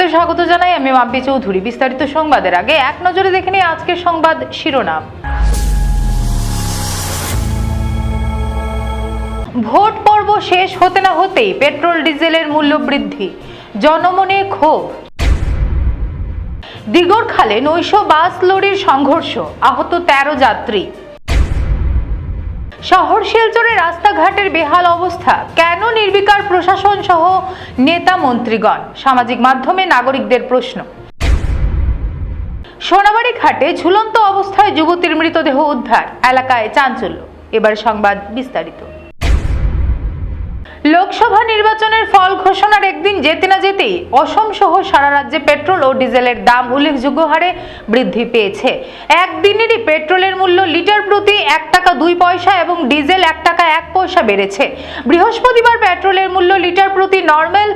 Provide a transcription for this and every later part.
আপনাদের স্বাগত জানাই আমি মাম্পি চৌধুরী। বিস্তারিত সংবাদের আগে এক নজরে দেখে নিই আজকের সংবাদ শিরোনাম। ভোট পর্ব শেষ হতে না হতেই পেট্রোল, ডিজেলের মূল্য বৃদ্ধি, জনমনে ক্ষোভ। দিগরখালে নৈশ বাস লরির সংঘর্ষ, আহত তেরো যাত্রী। শহর শিলচরে রাস্তাঘাটের বেহাল অবস্থা। কেন নির্বিকার প্রশাসন সহ নেতা মন্ত্রীগণ? সামাজিক মাধ্যমে নাগরিকদের প্রশ্ন। সোনাবাড়ি ঘাটে ঝুলন্ত অবস্থায় যুবতীর মৃতদেহ উদ্ধার, এলাকায় চাঞ্চল্য। এবার সংবাদ বিস্তারিত। লোকসভা নির্বাচনের ফল ঘোষণার একদিন যেতে না যেতেই অসম সহ সারা রাজ্যে পেট্রোল ও ডিজেলের দাম উল্লেখযোগ্য হারে বৃদ্ধি পেয়েছে। একদিনেরই পেট্রোলের মূল্য লিটার প্রতি এক টাকা দুই পয়সা এবং ডিজেল এক টাকা এক পয়সা বেড়েছে। বৃহস্পতিবার পেট্রোলের মূল্য লিটার প্রতি নর্মাল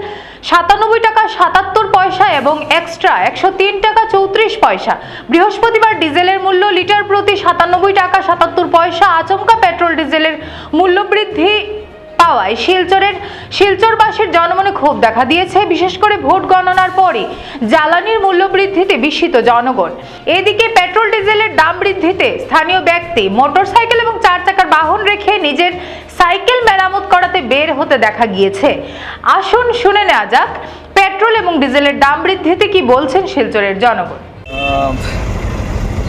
সাতানব্বই টাকা সাতাত্তর পয়সা এবং এক্সট্রা একশো তিন টাকা চৌত্রিশ পয়সা। বৃহস্পতিবার ডিজেলের মূল্য লিটার প্রতি সাতানব্বই টাকা সাতাত্তর পয়সা। আচমকা পেট্রোল ডিজেলের মূল্য বৃদ্ধি পাওয়ায় শিলচরের, শিলচরবাসীর জনমনে ক্ষোভ দেখা দিয়েছে, বিশেষ করে ভোট গণনার পরে জ্বালানির মূল্য বৃদ্ধিতে বিস্মিত জনগণ। এদিকে পেট্রোল, ডিজেলের দাম বৃদ্ধিতে স্থানীয় ব্যক্তি মোটরসাইকেল এবং চার চাকার বাহন রেখে নিজের সাইকেল মেরামত করাতে বের হতে দেখা গিয়েছে। আসুন শুনে নেওয়া যাক, পেট্রোল এবং ডিজেলের দাম বৃদ্ধিতে কি বলছেন শিলচরের জনগণ?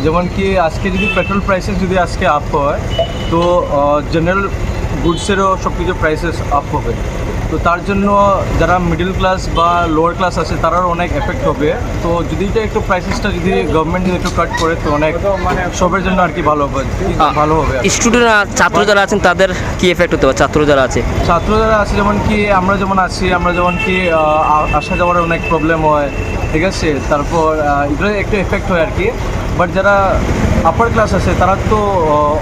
যেমন কি আজকে যদি পেট্রোল প্রাইসেস যদি আজকে আপ হয়, তো জেনারেল গুডসেরও সব কিছু প্রাইসেস আপ হবে। তো তার জন্য যারা মিডল ক্লাস বা লোয়ার ক্লাস আছে তারাও অনেক এফেক্ট হবে। তো যদি এটা একটু প্রাইসেসটা যদি গভর্নমেন্ট যদি একটু কাট করে তো অনেক সবের জন্য আর কি ভালো হবে ভালো হবে স্টুডেন্ট ছাত্র যারা আছেন তাদের কি এফেক্ট হতে পারে? ছাত্র যারা আছে? ছাত্র যারা আছে যেমন কি আমরা যেমন আছি আমরা যেমন কি আসা যাওয়ার অনেক প্রবলেম হয় ঠিক আছে? তারপর এগুলো একটু এফেক্ট হয় আর কি। বাট যারা আপার ক্লাস আছে তারা তো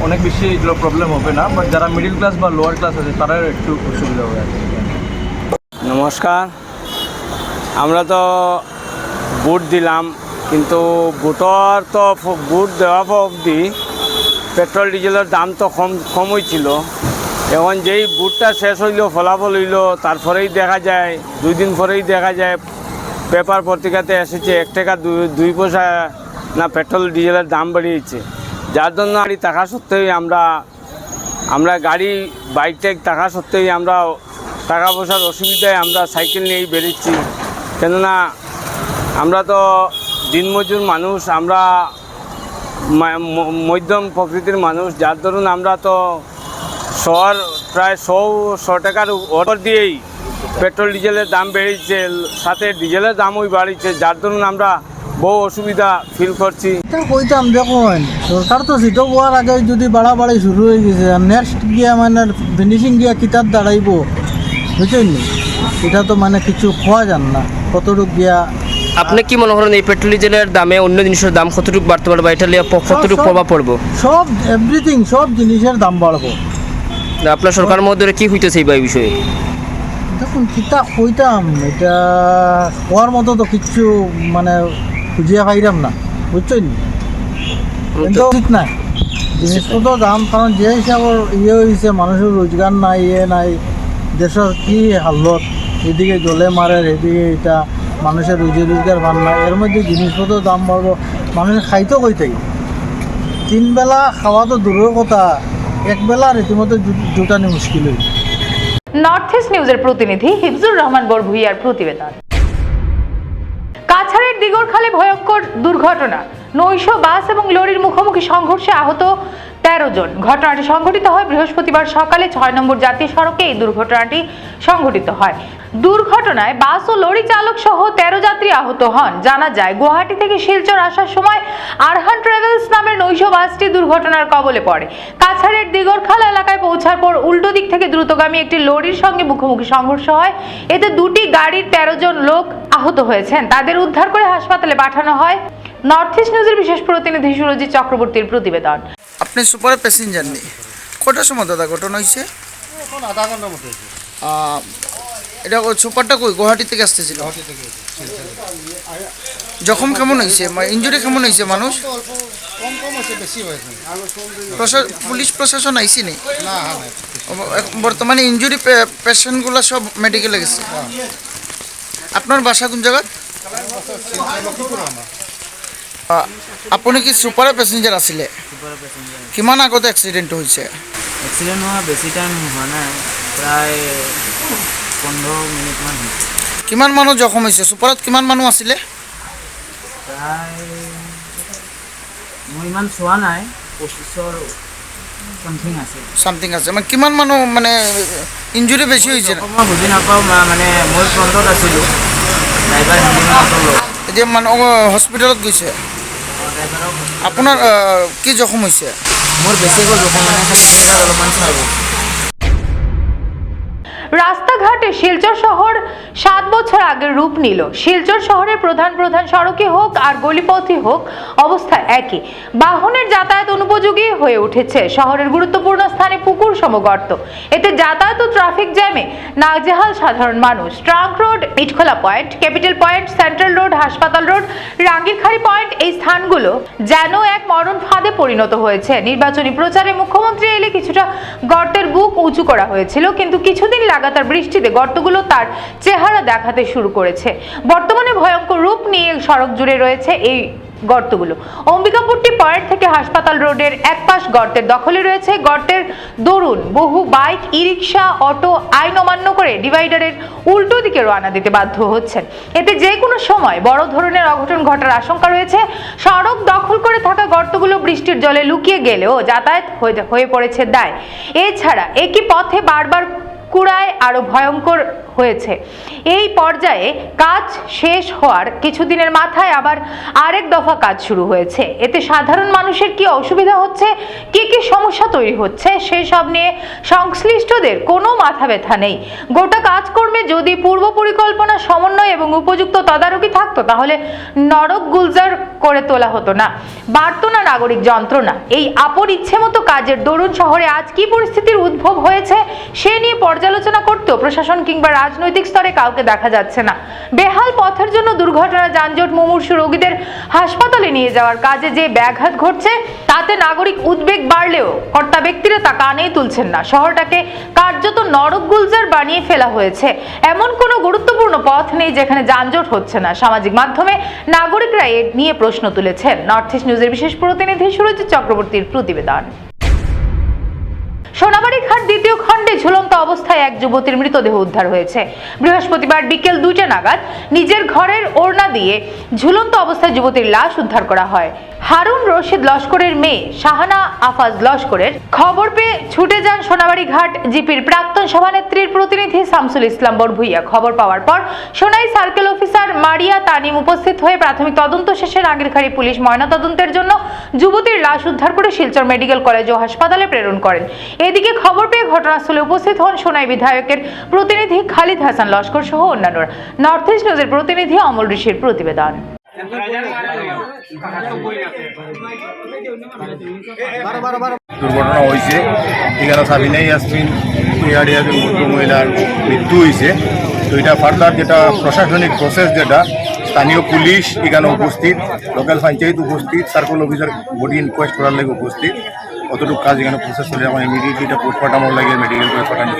অনেক বেশি এগুলো প্রবলেম হবে না। বাট যারা মিডিল ক্লাস বা লোয়ার ক্লাস আছে তারা একটু অসুবিধা হবে আর কি। নমস্কার। আমরা তো বুট দিলাম, কিন্তু বুটর তো বুট দেওয়া অবধি পেট্রোল, ডিজেলের দাম তো কম কম হয়েছিল এখন যেই বুটটা শেষ হইল, ফলাফল হইল, তারপরেই দেখা যায়, দুই দিন পরেই দেখা যায়, পেপার পত্রিকাতে এসেছে এক টাকা দুই- পয়সা না পেট্রোল, ডিজেলের দাম বেরিয়েছে যার জন্য গাড়ি থাকা সত্ত্বেও আমরা আমরা গাড়ি, বাইক টাইক থাকা সত্ত্বেও আমরা টাকা পয়সার অসুবিধায় আমরা সাইকেল নিয়েই বেরোচ্ছি। কেননা আমরা তো দিনমজুর মানুষ, আমরা মধ্যম প্রকৃতির মানুষ। যার ধরুন আমরা তো শহর, প্রায় শো শো টাকার অর্ডার দিয়েই পেট্রোল, ডিজেলের দাম বেড়েছে, সাথে ডিজেলের দামও বাড়িছে যার দরুন আমরা বহু অসুবিধা ফিল করছি। কইতাম, দেখুন, সরকার তো সিটো হওয়ার আগে যদি বাড়াবাড়ি শুরু হয়ে গেছে নেক্সট গিয়া মানে ফিনিশিং গিয়া কিতাব দাঁড়াইব। বুঝছেন নি এটা তো মানে কিছু খোয়া যান না। কতটুক গিয়া আপনি কি মনে করেন এই পেট্রোল ডিজেলের দামে অন্য জিনিসের দাম কতটুকু বাড়তে পারে বা এটা নিয়ে কতটুকু প্রভাব পড়ব? সব এভরিথিং সব জিনিসের দাম বাড়বো। আপনার সরকার মধ্যে কি হইতেছে এই বিষয়ে? দেখুন কিতা কইতাম এটা হওয়ার মতো তো কিচ্ছু মানে খুঁজিয়া পাইরাম না বুঝছেন? নি? কিন্তু ঠিক নাই। জিনিসপত্র দাম কারণ যে হিসাবের ইয়ে হয়েছে মানুষের রোজগার নাই ইয়ে নাই দেশের কি হালত, এদিকে জলে মারে এদিকে এটা মানুষের রুজি রোজগার ভান নাই এর মধ্যে জিনিসপত্র দাম বাড়বো মানুষের খাইতো কই থাকি। তিন বেলা খাওয়া তো দূরের কথা এক বেলা রীতিমতো জুটানি মুশকিল হয়েছে নর্থ ইস্ট নিউজের প্রতিনিধি হিফজুর রহমান বরভুইয়ার প্রতিবেদন কাছাড়ের দিগরখালে ভয়ঙ্কর দুর্ঘটনা নৈশ বাস এবং লরির মুখোমুখি সংঘর্ষে আহত তেরো জন। ঘটনাটি সংঘটিত হয় বৃহস্পতিবার সকালে ছয় নম্বর জাতীয় সড়কে। এই দুর্ঘটনাটি সংঘটিত হয়। দুর্ঘটনায় বাস ও লরি চালক সহ তেরো যাত্রী আহত হন। জানা যায়, গুয়াহাটি থেকে শিলচর আসার সময় আরহান ট্রাভেলস নামের নৈশ বাসটি দুর্ঘটনার কবলে পড়ে। কাছাড়ের দিগরখাল এলাকায় পৌঁছার পর উল্টো দিক থেকে দ্রুতগামী একটি লরির সঙ্গে মুখোমুখি সংঘর্ষ হয়। এতে দুটি গাড়ির তেরো জন লোক আহত হয়েছেন। তাদের উদ্ধার করে হাসপাতালে পাঠানো হয়। নর্থ ইস্ট নিউজের বিশেষ প্রতিনিধি সুরজিৎ চক্রবর্তীর প্রতিবেদন। আপনি সুপার প্যাসেঞ্জার নেই কটার সময় দাদা ঘটনা হয়েছে আহ, এটা ওই সুপারটা কই গুয়াহাটি থেকে আসতেছিল জখম কেমন হয়েছে ইঞ্জুরি কেমন হয়েছে মানুষ পুলিশ প্রশাসন আইসি নি ও- এখন বর্তমানে ইঞ্জুরি পেশেন্টগুলো সব মেডিকেলে গেছে আপনার বাসা কোন জায়গা আপুনি কি ছুপাৰৰ পেচেঞ্জাৰ আছিলে? কিমান আগতে এক্সিডেণ্ট হৈছে? এক্সিডেণ্ট হোৱা বেছি টাইম হোৱা নাই প্ৰায় পোন্ধৰ মিনিটমান হৈছে কিমান মানুহ জখম হৈছে? ছুপাৰত কিমান মানুহ আছিলে? প্ৰায় মই ইমান চোৱা নাই পঁচিছৰ চামথিং আছে। মানে কিমান মানুহ মানে ইঞ্জুৰি বেছি হৈছে? মই বুজি নাপাওঁ মানে মই ফ্ৰণ্টত আছিলোঁ ড্ৰাইভাৰ এতিয়া মানুহ হস্পিটেলত গৈছে? আপোনাৰ কি জখম হৈছে? মোৰ বেছিকৈ জখম মানে অলপমান চাব রাস্তাঘাটে শিলচর শহর সাত বছর আগে রূপ নিল। শিলচর শহরের প্রধান প্রধান সড়কই হোক আর গলিপথই হোক অবস্থা একই। বাহনের যাতায়াত অনুপযোগী হয়ে উঠেছে। শহরের গুরুত্বপূর্ণ স্থানে সমগর্ত। এতে যাতায়াত ও ট্রাফিক জ্যামে নাজেহাল সাধারণ মানুষ। Trunk road Itkhola point, capital point, central road, হাসপাতাল রোড রাঙ্গিরখাড়ি পয়েন্ট, এই স্থানগুলো যেন এক মরণ ফাঁদে পরিণত হয়েছে। নির্বাচনী প্রচারে মুখ্যমন্ত্রী এলে কিছুটা গর্তের বুক উঁচু করা হয়েছিল, কিন্তু কিছুদিন লাগাতার বৃষ্টিতে গর্তগুলো তার চেহারা দেখাতে শুরু করেছে। বর্তমানে ভয়ঙ্কর রূপ নিয়ে সড়ক জুড়ে রয়েছে এই গর্তগুলো। অম্বিকাপুরটি পয়েন্ট থেকে হাসপাতাল রোডের এক পাশ গর্তের দখলে রয়েছে। গর্তের দরুন বহু বাইক ই রিক্সা অটো আইন অমান্য করে ডিভাইডারের উল্টো দিকে রওনা দিতে বাধ্য হচ্ছেন। এতে যে কোনো সময় বড় ধরনের অঘটন ঘটার আশঙ্কা রয়েছে। সড়ক দখল করে থাকা গর্তগুলো বৃষ্টির জলে লুকিয়ে গেলেও যাতায়াত হয়ে- হয়ে পড়েছে দায়। এছাড়া একই পথে বারবার কুড়ায় আরও ভয়ঙ্কর হয়েছে। এই পর্যায়ে কাজ শেষ হওয়ার কিছুদিনের মাথায় আবার আরেক দফা কাজ শুরু হয়েছে। এতে সাধারণ মানুষের কি অসুবিধা হচ্ছে? কি কি সমস্যা তৈরি হচ্ছে? সেসব নিয়ে সংশ্লিষ্টদের কোনো মাথা ব্যথা নেই। গোটা কাজকর্মে যদি পূর্ব পরিকল্পনা সমন্বয় এবং উপযুক্ত তদারকি থাকতো, তাহলে নরক গুলজার করে তোলা হতো না। বাড়তো না নাগরিক যন্ত্রণা। এই আপন ইচ্ছে মতো কাজের দরুন শহরে আজ কি পরিস্থিতির উদ্ভব হয়েছে, সে নিয়ে পর্যালোচনা করতেও প্রশাসন কিংবা রাজনৈতিক স্তরে কাউকে দেখা যাচ্ছে না। বেহাল পথের জন্য দুর্ঘটনা, যানজট, মুমূর্ষু রোগীদের হাসপাতালে নিয়ে যাওয়ার কাজে যে ব্যাঘাত ঘটছে, তাতে নাগরিক উদ্বেগ বাড়লেও কর্তা ব্যক্তিরা তা কানেই তুলছেন না। শহরটাকে কার্যত নরক গুলজার বানিয়ে ফেলা হয়েছে। এমন কোনো গুরুত্বপূর্ণ পথ নেই যেখানে যানজট হচ্ছে না। সামাজিক মাধ্যমে নাগরিকরা এ নিয়ে প্রশ্ন তুলেছেন। নর্থ ইস্ট নিউজের বিশেষ প্রতিনিধি সুরজিৎ চক্রবর্তীর প্রতিবেদন। ঝুলন্ত অবস্থায় এক যুবতীর মৃতদেহ উদ্ধার হয়েছে। বৃহস্পতিবার বিকেল দুইটা নাগাদ নিজের ঘরের ওড়না দিয়ে ঝুলন্ত অবস্থায় যুবতীর লাশ উদ্ধার করা হয়। হারুন রশিদ লস্করের মেয়ে শাহানা আফাজ লস্করের খবর পেয়ে ছুটে যান সোনাবাড়ি ঘাট জিপির প্রাক্তন সভানেত্রীর প্রতিনিধি শামসুল ইসলাম বড়ভুইয়া খবর পাওয়ার পর সোনাই সার্কেল অফিসার মারিয়া তানিম উপস্থিত হয়ে প্রাথমিক তদন্ত শেষে নাগিরখাড়ি পুলিশ ময়নাতদন্তের জন্য যুবতীর লাশ উদ্ধার করে শিলচর মেডিকেল কলেজ ও হাসপাতালে প্রেরণ করেন। এদিকে খবর পেয়ে ঘটনাস্থলে উপস্থিত হন সোনাই বিধায়কের প্রতিনিধি খালিদ হাসান লস্কর সহ অন্যান্যরা। নর্থ ইস্ট নিউজের প্রতিনিধি অমল ঋষির প্রতিবেদন। দুর্ঘটনা হয়েছে। এখানে সাবিনাই ইয়াসমিন ইয়ার একজন মহিলার মৃত্যু হয়েছে। তো এটা ফার্দার যেটা প্রশাসনিক প্রসেস যেটা, স্থানীয় পুলিশ এখানে উপস্থিত লোকাল পঞ্চায়েত উপস্থিত সার্কল অফিসার বডি ইনকোয়েস্ট করার লাগে উপস্থিত। অতটুকু কাজ এখানে প্রসেস চলে আমার ইমিডিয়েটলি এটা পোস্টমর্টম লাগে মেডিকেল করে পাঠানো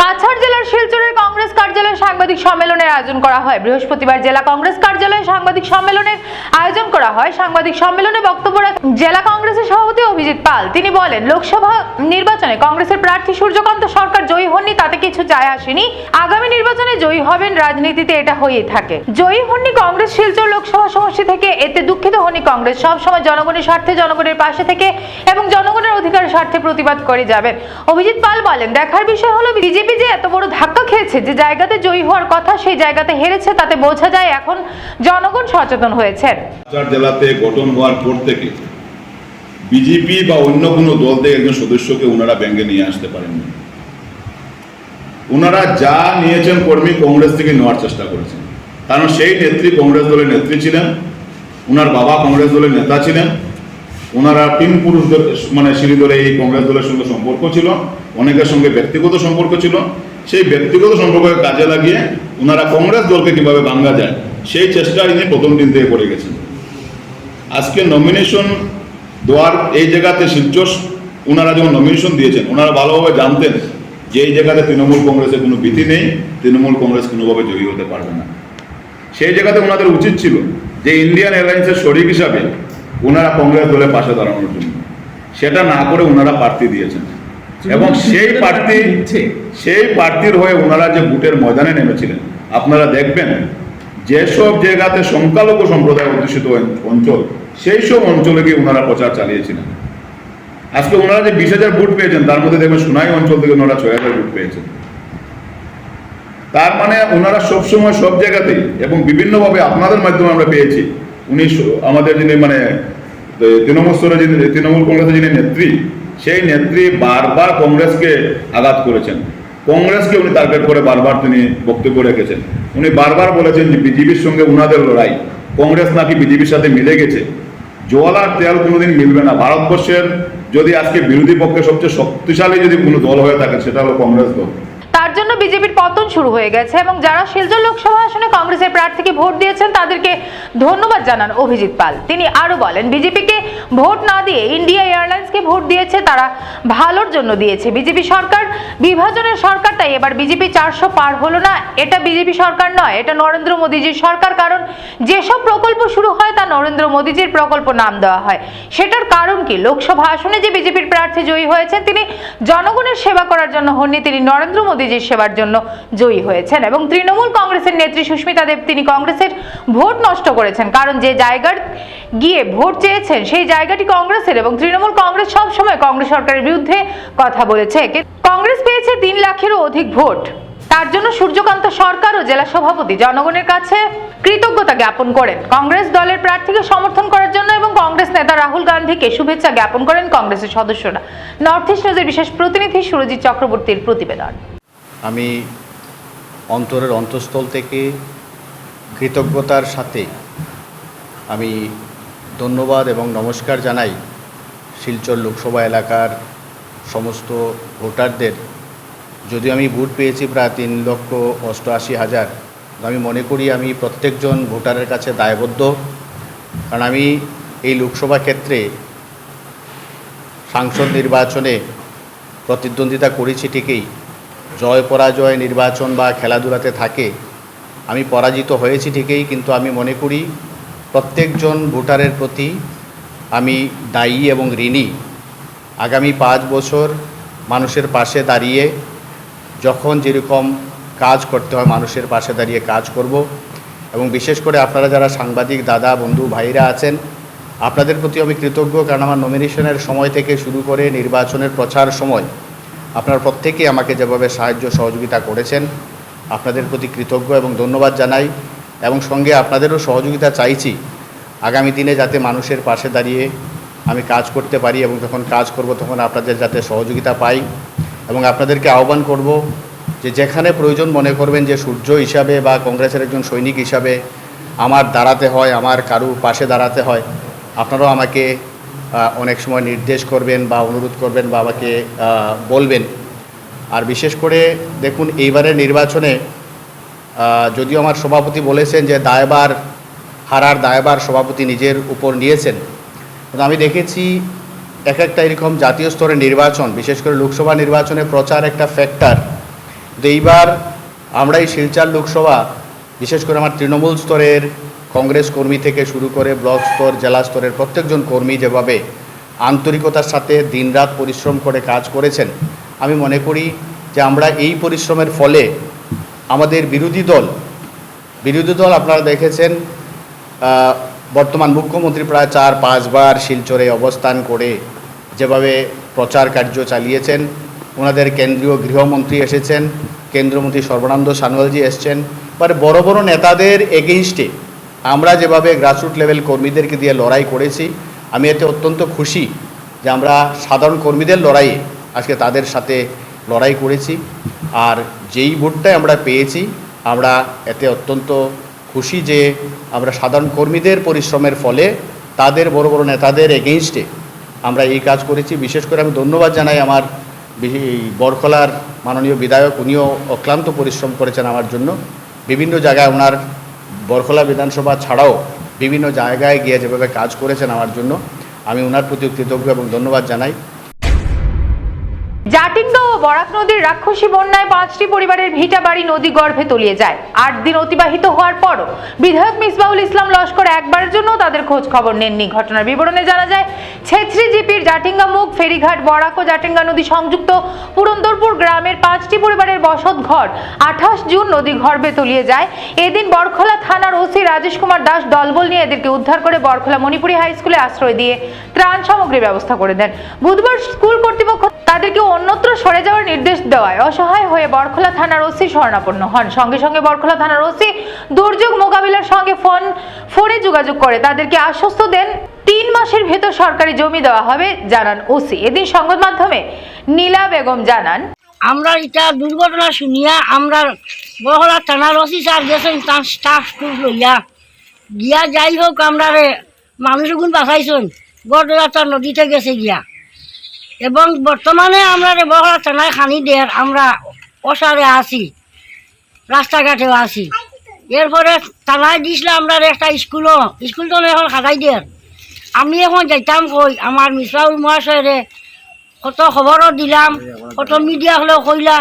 কাছাড় জেলার শিলচরের কংগ্রেস কার্যালয়ে সাংবাদিক সম্মেলনের আয়োজন করা হয়। বৃহস্পতিবার জেলা কংগ্রেস কার্যালয়ে সাংবাদিক সম্মেলনের আয়োজন করা হয়। সাংবাদিক সম্মেলনে বক্তব্য রাখেন জেলা কংগ্রেসের সভাপতি অভিজিৎ পাল। তিনি বলেন, লোকসভা নির্বাচনে কংগ্রেসের প্রার্থী সূর্যকান্ত সরকার জয়ী হননি, তাতে কিছু যায় আসেনি। আগামী নির্বাচনে জয়ী হবেন রাজনীতিতে এটা হয়েই থাকে। জয়ী হননি কংগ্রেস, শিলচর লোকসভা সমষ্টি থেকে এতে দুঃখিত হননি কংগ্রেস। সবসময় জনগণের স্বার্থে জনগণের পাশে থেকে এবং জনগণের অধিকারের স্বার্থে প্রতিবাদ করে যাবেন। অভিজিৎ পাল বলেন, দেখার বিষয় হলো বিজেপি যে এত বড় ধাক্কা খেয়েছে যে জায়গাতে জয়ী হওয়ার কথা সেই জায়গাতে হেরেছে, তাতে বোঝা যায় এখন জনগণ সচেতন কাছাড় জেলাতে গঠন হওয়ার পর থেকে বিজেপি বা অন্য কোনো দল থেকে একজন সদস্যকে ওনারা ব্যাঙ্গে নিয়ে আসতে পারেননি। ওনারা যা নিয়েছেন কর্মী কংগ্রেস থেকে নেওয়ার চেষ্টা করেছেন। কারণ সেই নেত্রী কংগ্রেস দলের নেত্রী ছিলেন, ওনার বাবা কংগ্রেস দলের নেতা ছিলেন, ওনারা তিন পুরুষদের মানে সিঁড়ি ধরে এই কংগ্রেস দলের সঙ্গে সম্পর্ক ছিল, অনেকের সঙ্গে ব্যক্তিগত সম্পর্ক ছিল। সেই ব্যক্তিগত সম্পর্ককে কাজে লাগিয়ে ওনারা কংগ্রেস দলকে কীভাবে ভাঙ্গা যায়, সেই চেষ্টা ইনি প্রথম দিন থেকে করে গেছেন। আজকে নমিনেশন দেওয়ার এই জায়গাতে শিলচর ওনারা যখন নমিনেশন দিয়েছেন ওনারা ভালোভাবে জানতেন যে এই জায়গাতে তৃণমূল কংগ্রেসের কোনো ভীতি নেই, তৃণমূল কংগ্রেস কোনোভাবে জয়ী হতে পারবে না। সেই জায়গাতে ওনাদের উচিত ছিল যে ইন্ডিয়ান এয়ারলাইন্সের শরিক হিসাবে ওনারা কংগ্রেস দলের পাশে দাঁড়ানোর জন্য। সেটা না করে ওনারা প্রার্থী দিয়েছেন। এবং সেই প্রার্থী, সেই প্রার্থীর হয়ে ওনারা যে ভোটের ময়দানে নেমেছিলেন, আপনারা দেখবেন যেসব জায়গাতে সংখ্যালঘু সম্প্রদায় অধ্যুষিত অঞ্চল, সেই সব অঞ্চলে গিয়ে ওনারা প্রচার চালিয়েছিলেন। আজকে ওনারা যে বিশ হাজার ভোট পেয়েছেন, তার মধ্যে দেখবেন সোনাই অঞ্চল থেকে ওনারা ছয় হাজার ভোট পেয়েছেন। তার মানে ওনারা সবসময় সব জায়গাতেই এবং বিভিন্নভাবে আপনাদের মাধ্যমে আমরা পেয়েছি। উনি আমাদের যিনি মানে তৃণমূল স্তরে যিনি, তৃণমূল কংগ্রেসের যিনি নেত্রী সেই নেত্রী বারবার কংগ্রেসকে আঘাত করেছেন। কংগ্রেসকে উনি টার্গেট করে বারবার তিনি বক্তব্য রেখেছেন। উনি বারবার বলেছেন যে বিজেপির সঙ্গে উনাদের লড়াই। কংগ্রেস নাকি বিজেপির সাথে মিলে গেছে। জল আর তেল কোনোদিন মিলবে না। ভারতবর্ষের যদি আজকে বিরোধী পক্ষে সবচেয়ে শক্তিশালী যদি কোনো দল হয়ে থাকে, সেটা হলো কংগ্রেস দল। জন্য বিজেপির পতন শুরু হয়ে গেছে এবং যারা শিলচর লোকসভা আসনে কংগ্রেসের প্রার্থীকে ভোট দিয়েছেন, তাদেরকে ধন্যবাদ জানান অভিজিৎ পাল। তিনি আরও বলেন, বিজেপিকে ভোট না দিয়ে ইন্ডিয়া এয়ারলাইন্সকে ভোট দিয়েছে, তারা ভালোর জন্য দিয়েছে। বিজেপি সরকার, বিভাজনের সরকার, তাই এবার বিজেপি চারশো পার হলো না। এটা বিজেপি সরকার নয়, এটা নরেন্দ্র মোদীজির সরকার, কারণ যেসব প্রকল্প শুরু হয়, তা নরেন্দ্র মোদীজির প্রকল্প নাম দেওয়া হয়। সেটার কারণ কি? লোকসভা আসনে যে বিজেপির প্রার্থী জয়ী হয়েছেন, তিনি জনগণের সেবা করার জন্য হননি, তিনি নরেন্দ্র মোদীজির সেবার জন্য জয়ী হয়েছেন। এবং তৃণমূল কংগ্রেসের নেত্রী সুস্মিতা দেব, তিনি কংগ্রেসের ভোট নষ্ট করেছেন। কারণ যে জায়গার গিয়ে ভোট চেয়েছেন, সেই জায়গাটি কংগ্রেসের এবং তৃণমূল কংগ্রেস সবসময় কংগ্রেস সরকারের বিরুদ্ধে কথা বলেছে। কংগ্রেস পেয়েছে তিন লাখেরও অধিক ভোট। তার জন্য সূর্যকান্ত সরকার ও জেলা সভাপতি জনগণের কাছে কৃতজ্ঞতা জ্ঞাপন করেন। কংগ্রেস দলের প্রার্থীকে সমর্থন করার জন্য এবং কংগ্রেস নেতা রাহুল গান্ধীকে শুভেচ্ছা জ্ঞাপন করেন কংগ্রেসের সদস্যরা। নর্থ ইস্ট নিউজের বিশেষ প্রতিনিধি সুরজিৎ চক্রবর্তীর প্রতিবেদন। আমি অন্তরের অন্তঃস্থল থেকে কৃতজ্ঞতার সাথে আমি ধন্যবাদ এবং নমস্কার জানাই শিলচর লোকসভা এলাকার সমস্ত ভোটারদের। যদিও আমি ভোট পেয়েছি প্রায় তিন লক্ষ অষ্টআশি হাজার আমি মনে করি আমি প্রত্যেকজন ভোটারের কাছে দায়বদ্ধ। কারণ আমি এই লোকসভা ক্ষেত্রে সাংসদ নির্বাচনে প্রতিদ্বন্দ্বিতা করেছি ঠিকই। জয় পরাজয় নির্বাচন বা খেলাধুলাতে থাকে, আমি পরাজিত হয়েছি ঠিকই, কিন্তু আমি মনে করি প্রত্যেকজন ভোটারের প্রতি আমি দায়ী এবং ঋণী। আগামী পাঁচ বছর মানুষের পাশে দাঁড়িয়ে যখন যেরকম কাজ করতে হয়, মানুষের পাশে দাঁড়িয়ে কাজ করব। এবং বিশেষ করে আপনারা যারা সাংবাদিক, দাদা, বন্ধু, ভাইরা আছেন, আপনাদের প্রতি আমি কৃতজ্ঞ, কারণ আমার নমিনেশনের সময় থেকে শুরু করে নির্বাচনের প্রচার সময় আপনারা প্রত্যেকেই আমাকে যেভাবে সাহায্য সহযোগিতা করেছেন, আপনাদের প্রতি কৃতজ্ঞ এবং ধন্যবাদ জানাই এবং সঙ্গে আপনাদেরও সহযোগিতা চাইছি। আগামী দিনে যাতে মানুষের পাশে দাঁড়িয়ে আমি কাজ করতে পারি এবং যখন কাজ করব তখন আপনাদের যাতে সহযোগিতা পাই এবং আপনাদেরকে আহ্বান করব যে যেখানে প্রয়োজন মনে করবেন যে সূর্য হিসাবে বা কংগ্রেসের একজন সৈনিক হিসাবে আমার দাঁড়াতে হয়, আমার কারু পাশে দাঁড়াতে হয়, আপনারাও আমাকে অনেক সময় নির্দেশ করবেন বা অনুরোধ করবেন বা আমাকে বলবেন। আর বিশেষ করে দেখুন, এইবারের নির্বাচনে যদিও আমার সভাপতি বলেছেন যে দায়বার হারার দায়বার সভাপতি নিজের উপর নিয়েছেন, কিন্তু আমি দেখেছি এক একটা এরকম জাতীয় স্তরের নির্বাচন, বিশেষ করে লোকসভা নির্বাচনে প্রচার একটা ফ্যাক্টর তো এইবার আমরা এই শিলচর লোকসভা, বিশেষ করে আমার তৃণমূল স্তরের কংগ্রেস কর্মী থেকে শুরু করে ব্লক স্তর, জেলা স্তরের প্রত্যেকজন কর্মী যেভাবে আন্তরিকতার সাথে দিনরাত পরিশ্রম করে কাজ করেছেন, আমি মনে করি যে আমরা এই পরিশ্রমের ফলে আমাদের বিরোধী দল বিরোধী দল আপনারা দেখেছেন বর্তমান মুখ্যমন্ত্রী প্রায় চার, পাঁচবার শিলচরে অবস্থান করে যেভাবে প্রচার কার্য চালিয়েছেন, ওনাদের কেন্দ্রীয় গৃহমন্ত্রী এসেছেন, কেন্দ্রমন্ত্রী সর্বানন্দ সানোয়ালজি এসছেন মানে বড় বড় নেতাদের এগেইনস্টে আমরা যেভাবে গ্রাসরুট লেভেল কর্মীদেরকে দিয়ে লড়াই করেছি, আমি এতে অত্যন্ত খুশি যে আমরা সাধারণ কর্মীদের লড়াইয়ে আজকে তাদের সাথে লড়াই করেছি। আর যেই ভোটটাই আমরা পেয়েছি, আমরা এতে অত্যন্ত খুশি যে আমরা সাধারণ কর্মীদের পরিশ্রমের ফলে তাদের বড় বড় নেতাদের এগেইনস্টে আমরা এই কাজ করেছি। বিশেষ করে আমি ধন্যবাদ জানাই আমার বরখলার মাননীয় বিধায়ক, উনিও অক্লান্ত পরিশ্রম করেছেন আমার জন্য। বিভিন্ন জায়গায় ওনার বরখলা বিধানসভা ছাড়াও বিভিন্ন জায়গায় গিয়ে যেভাবে কাজ করেছেন আমার জন্য, আমি ওনার প্রতি কৃতজ্ঞ এবং ধন্যবাদ জানাই। জাটিঙ্গা ও বরাক নদীর রাক্ষসী বন্যায় পাঁচটি পরিবারের ভিটা বাড়ি নদী গর্ভে তলিয়ে যায়। আট দিন অতিবাহিত হওয়ার পরও বিধায়ক মিসবাউল ইসলাম লস্কর একবারের জন্য তাদের খোঁজ খবর নেননি। ঘটনার বিবরণে জানা যায়, ছেত্রী জিপির জাটিঙ্গা মুখ, ফেরিঘাট, বরাক ও জাটিঙ্গা নদী সংযুক্ত পুরন্দরপুর গ্রামের পাঁচটি পরিবারের বসত ঘর। আঠাশ জুন নদী গর্ভে তলিয়ে যায়। এদিন বরখোলা থানার ওসি রাজেশ কুমার দাস দলবল নিয়ে এদেরকে উদ্ধার করে বরখোলা মণিপুরি হাই স্কুলে আশ্রয় দিয়ে ত্রাণ সামগ্রীর ব্যবস্থা করে দেন। বুধবার স্কুল কর্তৃপক্ষ তাদেরকে অন্যত্র সরে যাওয়ার নির্দেশ দেওয়ায় অসহায় হয়ে বরখোলা থানার ওসি শরণাপন্ন হন। সঙ্গে সঙ্গে বরখোলা থানার ওসি দুর্যোগ মোকাবিলার সঙ্গে ফোন, ফোনে যোগাযোগ করে তাদেরকে আশ্বস্ত দেন, তিন মাসের ভেতর সরকারি জমি দেওয়া হবে, জানান ওসি। এদিন সংবাদ মাধ্যমে নীলা বেগম জানান আমরা এটা দুর্ঘটনা শুনিয়া আমরা বহলা থানার ওসি স্যার গেছেন তার স্টাফ টুফ লইয়া। গিয়া যাই হোক, আমরা মানুষগুন বাঁচাইছেন। গড়দাতা নদীতে গেছে গিয়া। এবং বর্তমানে আমরা বহলা থানায় খানি দেয়ার আমরা অসারে আছি, রাস্তাঘাটেও আছি। এরপরে থানায় দিছিল আমরা একটা স্কুলও স্কুল তো এখন খাটাই দেয়ার। আমি এখন যাইতাম কই, আমার মিশ্রাউল মহাশয়রে কত খবরও দিলাম কত মিডিয়া হলেও কইলা।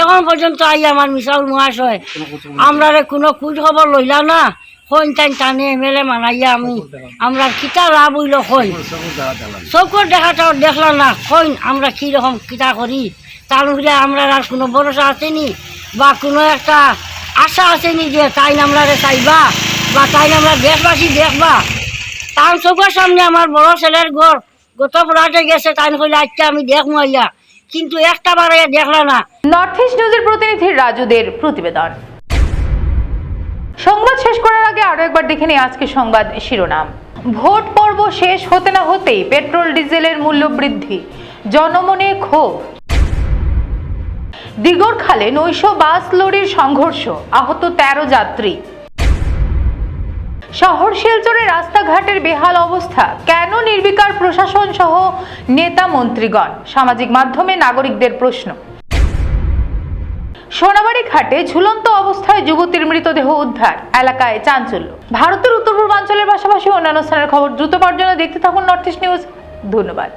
এখন পর্যন্ত আই আমার মিসাউল মহাশয় আমরা কোনো খোঁজ খবর লইলা না। কইন টাইন টানে এমএলএ মানাইয়া আমি। আমরা কিতা লাভ হইল কইন চৌকর দেখাটাও দেখলা না। কইন আমরা কি রকম কিতা করি। তার উপরে আমরা আর কোনো ভরসা আসেনি বা কোনো একটা আশা আসেনি যে তাই আমরা চাইবা? বা তাই আমরা দেশবাসী দেখবা? তার চৌকের সামনে আমার বড় ছেলের ঘর গত পড়াতে গেছে, তাই কইলে আজকে আমি দেখব আইয়া। কিন্তু একটা বারে দেখলা না। নর্থ ইস্ট নিউজের প্রতিনিধি রাজুদের প্রতিবেদন। সংবাদ শেষ করার আগে আরও একবার দেখে নিই আজকে সংবাদ শিরোনাম। ভোট পর্ব শেষ হতে না হতেই পেট্রোল, ডিজেলের মূল্য বৃদ্ধি, জনমনে ক্ষোভ। দিগরখালে নৈশ বাস লরির সংঘর্ষ, আহত তেরো যাত্রী। শহর শিলচরে রাস্তাঘাটের বেহাল অবস্থা। কেন নির্বিকার প্রশাসন সহ নেতা মন্ত্রীগণ? সামাজিক মাধ্যমে নাগরিকদের প্রশ্ন। সোনাবাড়ি ঘাটে ঝুলন্ত অবস্থায় যুবতীর মৃতদেহ উদ্ধার, এলাকায় চাঞ্চল্য। ভারতের উত্তর পূর্বাঞ্চলের পাশাপাশি অন্যান্য স্থানের খবর দ্রুত জন্য দেখতে থাকুন নর্থ ইস্ট নিউজ ধন্যবাদ।